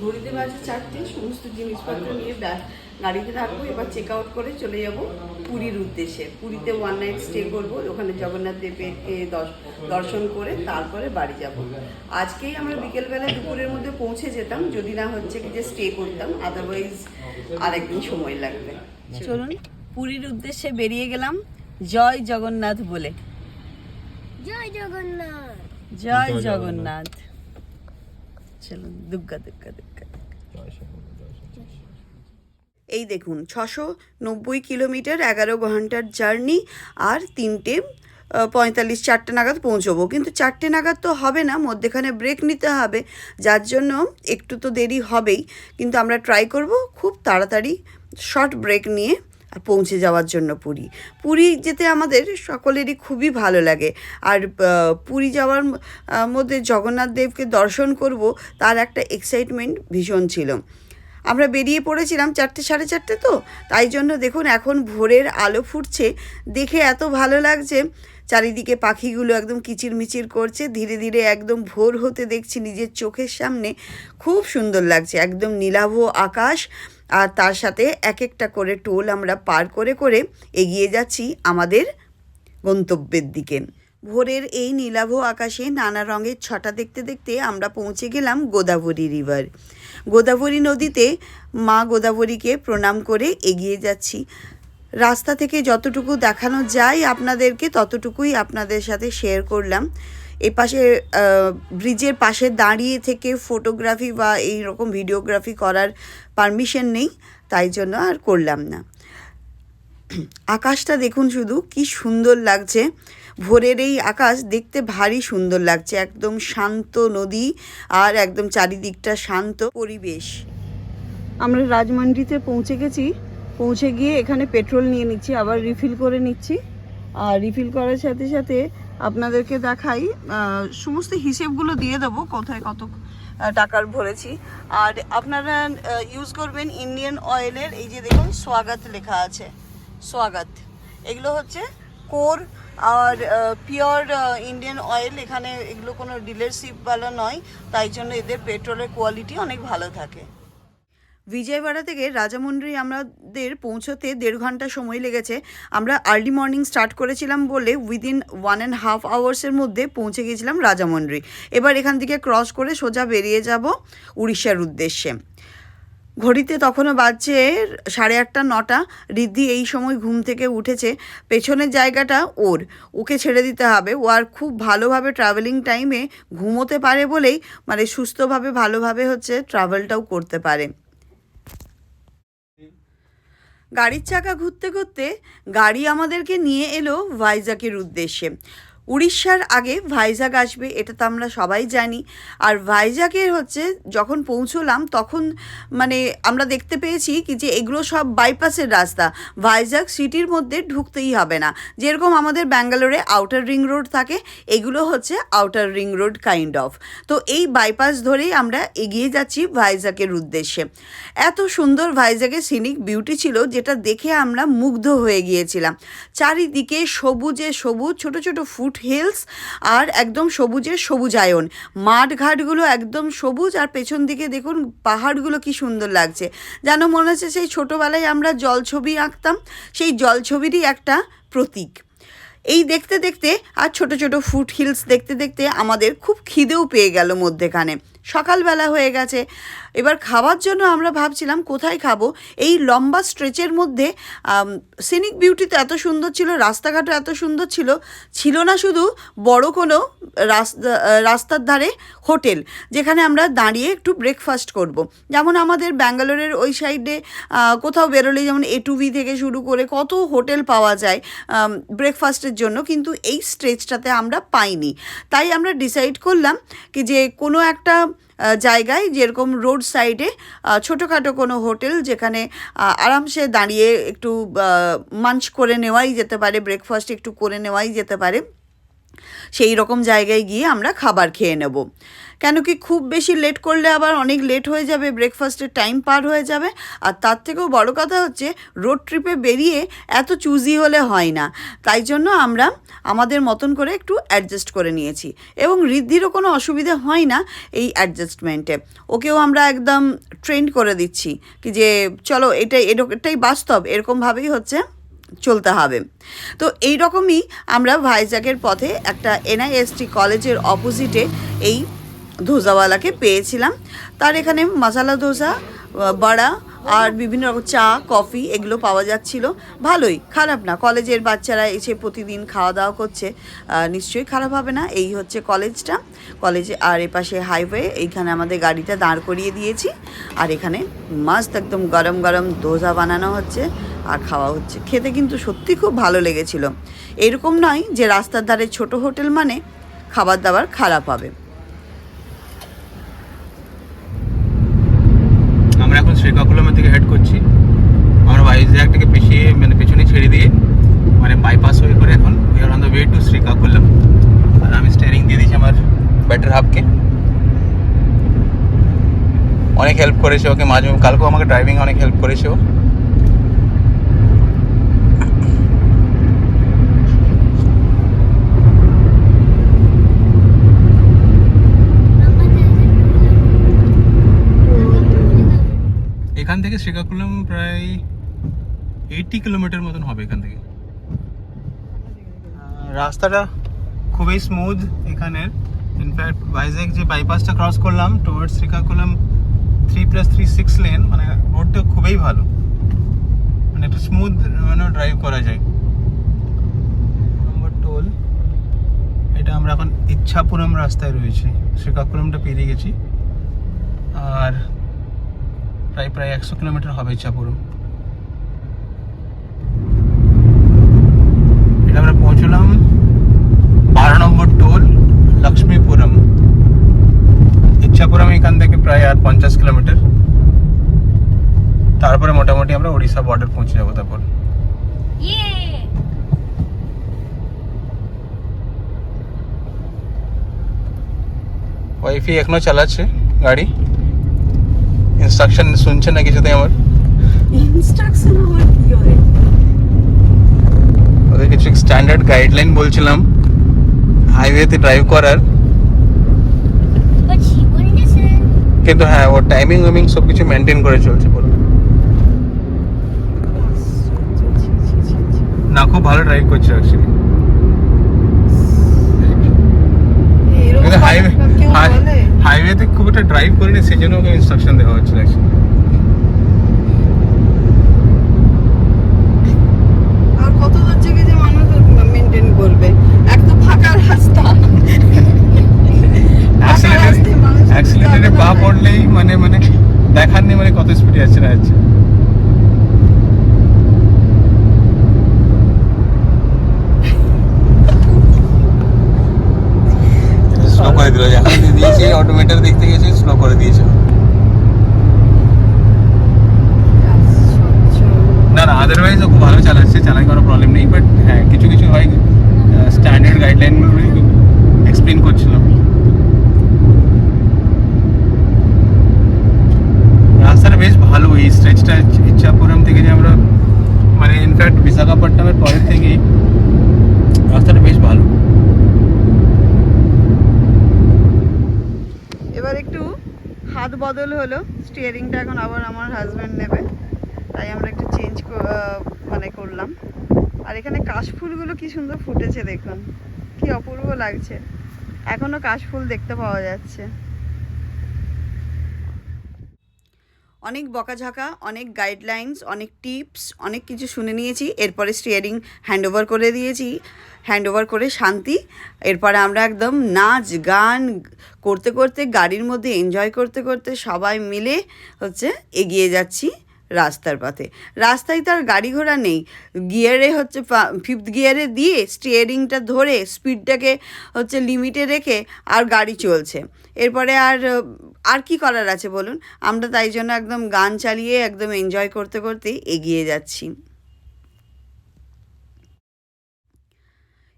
ঘড়িতে বাজে চারটে সমস্ত জিনিসপত্র নিয়ে গাড়িতে রাখব এবার চেক আউট করে চলে যাব পুরীর উদ্দেশ্যে। পুরীতে ওয়ান নাইট স্টে করব ওখানে জগন্নাথ দেবকে দর্শ- দর্শন করে তারপরে বাড়ি যাব। আজকেই আমরা বিকেলবেলা দুপুরের মধ্যে পৌঁছে যেতাম যদি না হচ্ছে কি যে স্টে করতাম আদারওয়াইজ আরেকদিন সময় লাগবে। চলুন পুরীর উদ্দেশ্যে বেরিয়ে গেলাম। জয় জগন্নাথ বলে। জয় জগন্নাথ। জয় জগন্নাথ। চলুন দুগ্গা দুগ্গা দুগ্গা এই দেখুন ছশো নব্বই কিলোমিটার এগারো ঘণ্টার জার্নি আর তিনটে পঁয়তাল্লিশ চারটে নাগাদ পৌঁছবো। কিন্তু চারটে নাগাদ তো হবে না মধ্যেখানে ব্রেক নিতে হবে। যার জন্য একটু তো দেরি হবেই। কিন্তু আমরা ট্রাই করব খুব তাড়াতাড়ি শর্ট ব্রেক নিয়ে। পৌঁছে যাওয়ার জন্য পুরী। পুরী যেতে আমাদের সকলেরই খুবই ভালো লাগে। আর পুরী যাওয়ার মধ্যে জগন্নাথ দেবকে দর্শন করব তার একটা এক্সাইটমেন্ট ভীষণ ছিল। আমরা বেরিয়ে পড়েছিলাম চারটে, সাড়ে চারটে তো? তাই জন্য দেখুন এখন ভোরের আলো ফুটছে। দেখে এত ভালো লাগছে। চারিদিকে পাখিগুলো একদম কিচিরমিচির করছে। ধীরে ধীরে একদম ভোর হতে দেখছি নিজের চোখের সামনে। খুব সুন্দর লাগছে। একদম নীলাভ আকাশ। আর তার সাথে এক একটা করে টোল আমরা পার করে করে এগিয়ে যাচ্ছি আমাদের গন্তব্যের দিকে। ভোরের এই নীলাভ আকাশে নানা রঙের ছটা দেখতে দেখতে আমরা পৌঁছে গেলাম গোদাবরী রিভার। গোদাবরী নদীতে মা গোদাবরীকে প্রণাম করে এগিয়ে যাচ্ছি। রাস্তা থেকে যতটুকু দেখানো যায় আপনাদেরকে ততটুকুই আপনাদের সাথে শেয়ার করলাম। এপাশে ব্রিজের পাশে দাঁড়িয়ে থেকে ফটোগ্রাফি বা এই রকম ভিডিওগ্রাফি করার পারমিশন নেই, তাই জন্য আর করলাম না। আকাশটা দেখুন শুধু, কি সুন্দর লাগছে। ভোরের এই আকাশ দেখতে ভারী সুন্দর লাগছে, একদম শান্ত নদী আর একদম চারিদিকটা শান্ত পরিবেশ। আমরা রাজমান্ডিতে পৌঁছে গেছি, পৌঁছে গিয়ে এখানে পেট্রোল নিয়ে নিচ্ছি, আবার রিফিল করে নিচ্ছি। আর রিফিল করার সাথে সাথে আপনাদেরকে দেখাই সমস্ত হিসেবগুলো দিয়ে দেবো কোথায় কত টাকার ভরেছি। আর আপনারা ইউজ করবেন ইন্ডিয়ান অয়েলের এই যে দেখুন, স্বাগত লেখা আছে। স্বাগত। এগুলো হচ্ছে কোর আর পিওর ইন্ডিয়ান অয়েল এখানে এগুলো কোনো ডিলারশিপওয়ালা নয়, তাই জন্য এদের পেট্রোলের কোয়ালিটি অনেক ভালো থাকে। বিজয়বাড়া থেকে রাজামন্ডি আমাদের পৌঁছতে দেড় ঘণ্টা সময় লেগেছে। আমরা আর্লি মর্নিং স্টার্ট করেছিলাম বলে উইদিন ওয়ান অ্যান্ড হাফ আওয়ার্সের মধ্যে পৌঁছে গিয়েছিলাম রাজামন্ডি। এবার এখান থেকে ক্রস করে সোজা বেরিয়ে যাব উড়িষ্যার উদ্দেশ্যে। ঘড়িতে তখনও বাজছে সাড়ে আটটা, নটা। রিদ্ধি এই সময় ঘুম থেকে উঠেছে। পেছনের জায়গাটা ওর। ওকে ছেড়ে দিতে হবে। ও আর খুব ভালোভাবে ট্রাভেলিং টাইমে ঘুমোতে পারে বলেই মানে সুস্থভাবে, ভালোভাবে হচ্ছে ট্রাভেলটাও করতে পারে। গাড়ির চাকা ঘুরতে ঘুরতে গাড়ি আমাদেরকে নিয়ে এলো ভাইজাকের উদ্দেশ্যে। উড়িষ্যার আগে ভাইজাগ আসবে, এটা তো আমরা সবাই জানি। আর ভাইজাগের হচ্ছে যখন পৌঁছলাম, তখন মানে আমরা দেখতে পেয়েছি কি যে এগুলো সব বাইপাসের রাস্তা। ভাইজাগ সিটির মধ্যে ঢুকতেই হবে না। যেরকম আমাদের ব্যাঙ্গালোরে আউটার রিং রোড থাকে, এগুলো হচ্ছে outer ring road kind of তো এই বাইপাস ধরেই আমরা এগিয়ে যাচ্ছি ভাইজাগের উদ্দেশ্যে। এত সুন্দর ভাইজাগের সিনিক বিউটি ছিল, যেটা দেখে আমরা মুগ্ধ হয়ে গিয়েছিলাম। চারিদিকে সবুজে সবুজ, ছোট ছোট ফুট হিলস আর একদম সবুজে সবুজায়ন। মাঠ ঘাটগুলো একদম সবুজ আর পেছন দিকে দেখুন পাহাড়গুলো কি সুন্দর লাগছে। যেন মনে হচ্ছে সেই ছোটোবেলায় আমরা জলছবি আঁকতাম, সেই জলছবিরই একটা প্রতীক। এই দেখতে দেখতে আর ছোট ছোট ফুট হিলস দেখতে দেখতে আমাদের খুব খিদেও পেয়ে গেল মধ্যেখানে। সকালবেলা হয়ে গেছে। এবার খাওয়ার জন্য আমরা ভাবছিলাম কোথায় খাব এই লম্বা স্ট্রেচের মধ্যে সিনিক বিউটি তো এত সুন্দর ছিল, রাস্তাঘাটও এত সুন্দর ছিল ছিল না শুধু বড় কোনো রাস্তা রাস্তার ধারে হোটেল, যেখানে আমরা দাঁড়িয়ে একটু ব্রেকফাস্ট করব। যেমন আমাদের ব্যাঙ্গালোরের ওই সাইডে কোথাও বেরোলে যেমন এ টু ভি থেকে শুরু করে কত হোটেল পাওয়া যায় ব্রেকফাস্টের জন্য, কিন্তু এই স্ট্রেচটাতে আমরা পাইনি তাই আমরা ডিসাইড করলাম কি যে কোনো একটা জায়গায় যেরকম রোড সাইডে ছোটোখাটো কোনো হোটেল যেখানে আরামসে দাঁড়িয়ে একটু মাঞ্চ করে নেওয়াই যেতে পারে, ব্রেকফাস্ট একটু করে নেওয়াই যেতে পারে। সেই রকম জায়গায় গিয়ে আমরা খাবার খেয়ে নেব। কেন কি খুব বেশি লেট করলে আবার অনেক লেট হয়ে যাবে ব্রেকফাস্টের টাইম পার হয়ে যাবে। আর তার থেকেও বড় কথা হচ্ছে রোড ট্রিপে বেরিয়ে এত চুজি হলে হয় না। তাই জন্য আমরা আমাদের মতন করে একটু অ্যাডজাস্ট করে নিয়েছি। এবং ঋদ্ধিরও কোনো অসুবিধা হয় না এই অ্যাডজাস্টমেন্টে ওকেও আমরা একদম ট্রেন্ড করে দিচ্ছি। কি যে, চলো এটাই এটাই বাস্তব। এরকমভাবেই হচ্ছে। চলতে হবে। তো এই রকমই আমরা ভাইজাগের পথে একটা এনআইএসটি কলেজের অপোজিটে এই ধোসাওয়ালাকে পেয়েছিলাম। তার এখানে মশালা ধোসা বড়া আর বিভিন্ন রকম চা, কফি এগুলো পাওয়া যাচ্ছিল। ভালোই, খারাপ না। কলেজের বাচ্চারা এসে প্রতিদিন খাওয়া দাওয়া করছে নিশ্চয়ই খারাপ হবে না। এই হচ্ছে কলেজটা। কলেজে আর এপাশে হাইওয়ে, এইখানে আমাদের গাড়িটা দাঁড় করিয়ে দিয়েছি। আর এখানে মাস্ত একদম গরম গরম দোজা বানানো হচ্ছে। আর খাওয়া হচ্ছে। খেতে কিন্তু সত্যি খুব ভালো লেগেছিল। এরকম নয় যে রাস্তার ধারে ছোট হোটেল মানে খাবার দাবার খারাপ হবে আমরা এখন শ্রীকাকুলামের দিকে হেড করছি। আমরা ভাইজ্যাক থেকে পিছিয়ে মানে পিছনে ছেড়ে দিয়ে মানে বাইপাস হয়ে করে এখন we are on the way to Srikakulam আর আমি স্টিয়ারিং দিয়ে দিয়েছি আমার ব্যাটার হাফকে অনেক হেল্প করেছে ওকে মাঝে, কালকেও আমাকে ড্রাইভিং অনেক হেল্প করেছে ও। এখান থেকে শ্রীকাকুলাম প্রায় এইটি কিলোমিটার মতন হবে এখান থেকে। রাস্তাটা খুবই স্মুথ এখানের। ইনফ্যাক্ট ভাইজ্যাক যে বাইপাসটা ক্রস করলাম towards Srikakulam three plus three six lane মানে রোডটা খুবই ভালো। মানে একটু স্মুথ মানে ড্রাইভ করা যায়। নম্বর টোল এটা আমরা এখন ইচ্ছাপুরম রাস্তায় রয়েছি। শ্রীকাকুলামটা পেরিয়ে গেছি। আর প্রায় প্রায় একশো কিলোমিটার হবে ইচ্ছাপুরম এটা আমরা পৌঁছলাম বারো নম্বর টোল লক্ষ্মীপুরম। ইচ্ছাপুরম এখান থেকে প্রায় আর পঞ্চাশ কিলোমিটার। তারপরে মোটামুটি আমরা উড়িষ্যা বর্ডার পৌঁছে যাব তারপর। ওয়াইফি এখনও চালাচ্ছে গাড়ি। ইনস্ট্রাকশন শুনছে না কিছুতে আমার? ইনস্ট্রাকশন আবার কি হয়? ওদের কিছু স্ট্যান্ডার্ড গাইডলাইন বলছিলাম। হাইওয়েতে ড্রাইভ করার. কিন্তু হ্যাঁ ও টাইমিং উইমিং সব কিছু মেনটেন করে চলছে পুরো না খুব ভালো ড্রাইভ করছে অ্যাকচুয়ালি কিন্তু হাইওয়ে হাইওয়েতে খুব একটা ড্রাইভ করিনি সেই জন্য ওকে ইনস্ট্রাকশন দেওয়া অ্যাকচুয়ালি পড়লেই মানে মানে দেখার নেই মানে কত স্পিডে যাচ্ছে না যাচ্ছে স্লো করে দিল দিয়ে দিয়েছি অটোমেটার দেখতে গেছি স্লো করে দিয়েছে। না না আদারওয়াইজ খুব ভালো চালাচ্ছে চালায়, কোনো প্রবলেম নেই বাট হ্যাঁ কিছু কিছু হয় স্ট্যান্ডার্ড গাইডলাইনগুলো এক্সপ্লেন করছিলাম রাস্তাটা বেশ ভালো, এই স্ট্রেচটা ইচ্ছাপুরম থেকে যে আমরা মানে ইনফ্যাক্ট বিশাখাপট্টনমের পরের থেকে রাস্তাটা বেশ ভালো এবার একটু হাত বদল হলো স্টিয়ারিংটা এখন আবার আমার হাজব্যান্ড নেবে, তাই আমরা একটু চেঞ্জ মানে করলাম। আর এখানে কাশফুলগুলো কি সুন্দর ফুটেছে দেখুন, কি অপূর্ব লাগছে। এখনও কাশফুল দেখতে পাওয়া যাচ্ছে। অনেক বকাঝাকা, অনেক গাইডলাইন্স অনেক টিপস অনেক কিছু শুনে নিয়েছি। এরপরে স্টিয়ারিং হ্যান্ড ওভার করে দিয়েছি। হ্যান্ড ওভার করে শান্তি। এরপরে আমরা একদম নাচ, গান করতে করতে, গাড়ির মধ্যে এনজয় করতে করতে সবাই মিলে হচ্ছে এগিয়ে যাচ্ছি রাস্তার পথে। রাস্তায় তার গাড়ি ঘোড়া নেই। গিয়ারে হচ্ছে ফিফথ গিয়ারে দিয়ে স্টিয়ারিংটা ধরে স্পিডটাকে হচ্ছে লিমিটে রেখে আর গাড়ি চলছে। এরপরে আর আর কি করার আছে বলুন? আমরা তাই জন্য একদম গান চালিয়ে, একদম এনজয় করতে করতে এগিয়ে যাচ্ছি।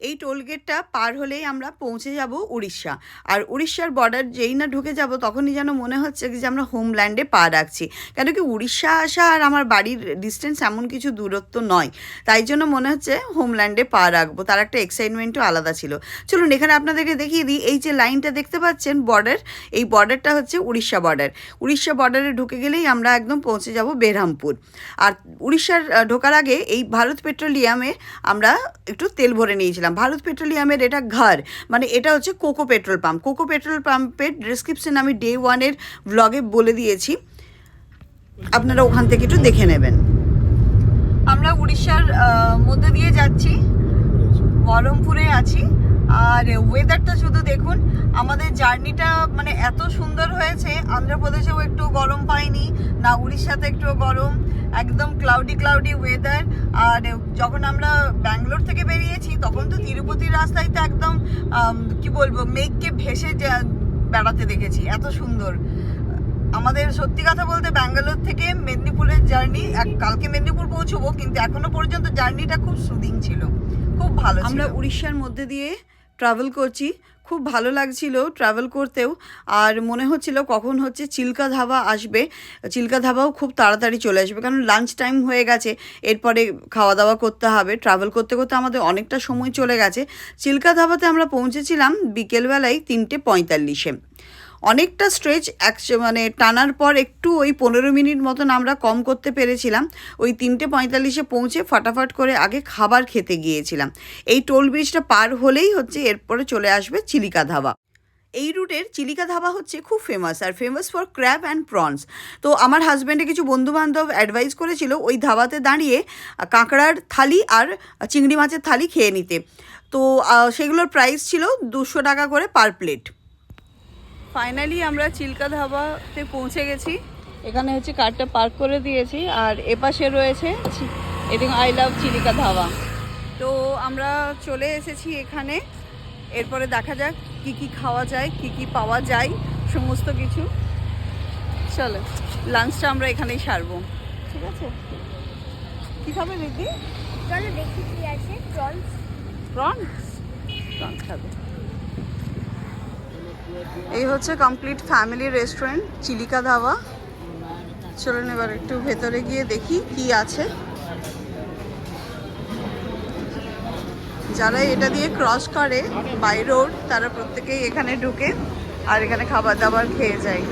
এই টোল গেটটা পার হলেই আমরা পৌঁছে যাব উড়িষ্যা। আর উড়িষ্যার বর্ডার যেই না ঢুকে যাব তখনই যেন মনে হচ্ছে যে আমরা হোমল্যান্ডে পা রাখছি। কেন কি উড়িষ্যা আসা আর আমার বাড়ির ডিস্টেন্স এমন কিছু দূরত্ব নয়। তাই জন্য মনে হচ্ছে হোমল্যান্ডে পা রাখব। তার একটা এক্সাইটমেন্টও আলাদা ছিল। চলুন এখানে আপনাদেরকে দেখিয়ে দিই, এই যে লাইনটা দেখতে পাচ্ছেন বর্ডার এই বর্ডারটা হচ্ছে উড়িষ্যা বর্ডার উড়িষ্যা বর্ডারে ঢুকে গেলেই আমরা একদম পৌঁছে যাব বেরহামপুর। আর উড়িষ্যার ঢোকার আগে এই ভারত পেট্রোলিয়ামে আমরা একটু তেল ভরে নিয়েছিলাম। ভারত পেট্রোলিয়ামের এটা ঘর মানে এটা হচ্ছে COCO petrol pump. COCO petrol পাম্পের ডিসক্রিপশন আমি ডে ওয়ানের ব্লগে বলে দিয়েছি। আপনারা ওখান থেকে একটু দেখে নেবেন। আমরা উড়িষ্যার মধ্যে দিয়ে যাচ্ছি। বহরমপুরে আছি। আর ওয়েদারটা শুধু দেখুন, আমাদের জার্নিটা মানে এত সুন্দর হয়েছে। অন্ধ্রপ্রদেশেও একটু গরম পাইনি, না উড়িষ্যাতে একটু গরম। একদম ক্লাউডি ক্লাউডি ওয়েদার আর যখন আমরা ব্যাঙ্গালোর থেকে বেরিয়েছি তখন তো তিরুপতির রাস্তায় তো একদম কি বলব মেঘকে ভেসে বেড়াতে দেখেছি। এত সুন্দর। আমাদের সত্যি কথা বলতে ব্যাঙ্গালোর থেকে মেদিনীপুরের জার্নি কালকে মেদিনীপুর পৌঁছবো কিন্তু এখনও পর্যন্ত জার্নিটা খুব সুদিং ছিল। খুব ভালো আমরা উড়িষ্যার মধ্যে দিয়ে ট্রাভেল করছি। খুব ভালো লাগছিল ট্রাভেল করতেও। আর মনে হচ্ছিল কখন হচ্ছে চিল্কা ধাবা আসবে। চিল্কা ধাবাও খুব তাড়াতাড়ি চলে আসবে কারণ লাঞ্চ টাইম হয়ে গেছে। এরপরে খাওয়া দাওয়া করতে হবে। ট্রাভেল করতে করতে আমাদের অনেকটা সময় চলে গেছে। চিল্কা ধাবাতে আমরা পৌঁছেছিলাম বিকেলবেলায় তিনটে পঁয়তাল্লিশে। অনেকটা স্ট্রেচ এক মানে টানার পর একটু ওই পনেরো মিনিট মতন আমরা কম করতে পেরেছিলাম। ওই তিনটে পঁয়তাল্লিশে পৌঁছে ফাটাফাট করে আগে খাবার খেতে গিয়েছিলাম। এই টোল ব্রিজটা পার হলেই হচ্ছে এরপরে চলে আসবে চিলিকা ধাবা। এই রুটের চিলিকা ধাবা হচ্ছে খুব famous R famous for crab and prawns তো আমার হাজব্যান্ডে কিছু বন্ধুবান্ধব অ্যাডভাইস করেছিল ওই ধাবাতে দাঁড়িয়ে কাঁকড়ার থালি আর চিংড়ি মাছের থালি খেয়ে নিতে। তো সেগুলোর প্রাইস ছিল দুশো টাকা করে পার প্লেট ফাইনালি আমরা চিল্কা ধাবাতে পৌঁছে গেছি। এখানে হচ্ছে কারটা পার্ক করে দিয়েছি আর এপাশে রয়েছে এটি আই লাভ চিলিকা ধাবা তো আমরা চলে এসেছি এখানে। এরপরে দেখা যাক কি কি খাওয়া যায় কি কি পাওয়া যায় সমস্ত কিছু। চলো লাঞ্চটা আমরা এখানেই সারবো। ঠিক আছে? কী খাবে দিদি? চলো দেখি কি আছে। প্রনস প্রনস প্রনস খাবে। এই হচ্ছে complete family restaurant Chilika dhaba চলুন এবার একটু ভেতরে গিয়ে দেখি কি আছে। যারা এটা দিয়ে ক্রস করে বাই রোড তারা প্রত্যেকেই এখানে ঢুকে আর এখানে খাবার দাবার খেয়ে যায়।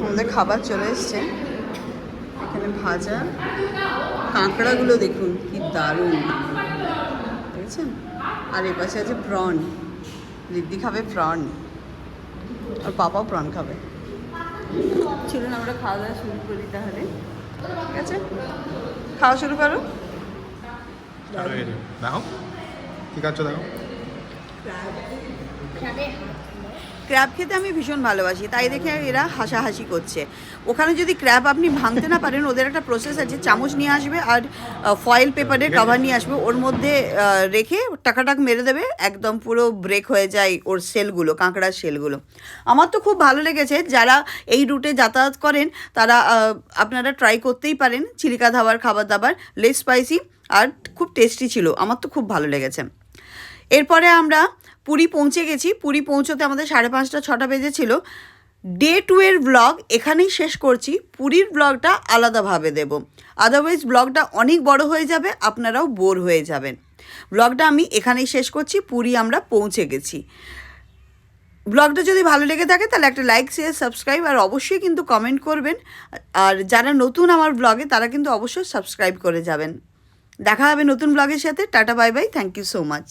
আমাদের খাবার চলে এসছে। এখানে ভাজা। কাঁকড়াগুলো দেখুন, কি দারুণ। দেখেছেন? আর এ পাশে আছে প্রন রিদ্ধি খাবে প্রন আর পাপাও প্রন খাবে। চলুন আমরা খাওয়া দাওয়া শুরু করি তাহলে। ঠিক আছে? খাওয়া শুরু করো। দেখো ঠিক আছে দেখো ক্র্যাব খেতে আমি ভীষণ ভালোবাসি, তাই দেখে এরা হাসাহাসি করছে। ওখানে যদি ক্র্যাব আপনি ভাঙতে না পারেন, ওদের একটা প্রসেস আছে, চামচ নিয়ে আসবে আর ফয়েল পেপারের কভার নিয়ে আসবে, ওর মধ্যে রেখে টাকাটাক মেরে দেবে, একদম পুরো ব্রেক হয়ে যায় ওর সেলগুলো কাঁকড়ার সেলগুলো আমার তো খুব ভালো লেগেছে, যারা এই রুটে যাতায়াত করেন, তারা আপনারা ট্রাই করতেই পারেন চিলিকা ধাবার, খাবার দাবার লেস স্পাইসি আর খুব টেস্টি ছিল, আমার তো খুব ভালো লেগেছে। এরপরে আমরা পুরী পৌঁছে গেছি। পুরী পৌঁছতে আমাদের সাড়ে পাঁচটা, ছটা বেজেছিল ডে টু এর ব্লগ এখানেই শেষ করছি। পুরীর ব্লগটা আলাদাভাবে দেব। আদারওয়াইজ ব্লগটা অনেক বড় হয়ে যাবে, আপনারাও বোর হয়ে যাবেন। ব্লগটা আমি এখানেই শেষ করছি, পুরী আমরা পৌঁছে গেছি। ব্লগটা যদি ভালো লেগে থাকে, তাহলে একটা লাইক শেয়ার সাবস্ক্রাইব আর অবশ্যই কিন্তু কমেন্ট করবেন। আর যারা নতুন আমার ব্লগে তারা কিন্তু অবশ্যই সাবস্ক্রাইব করে যাবেন। দেখা হবে নতুন ব্লগের সাথে। Tata bye bye thank you so much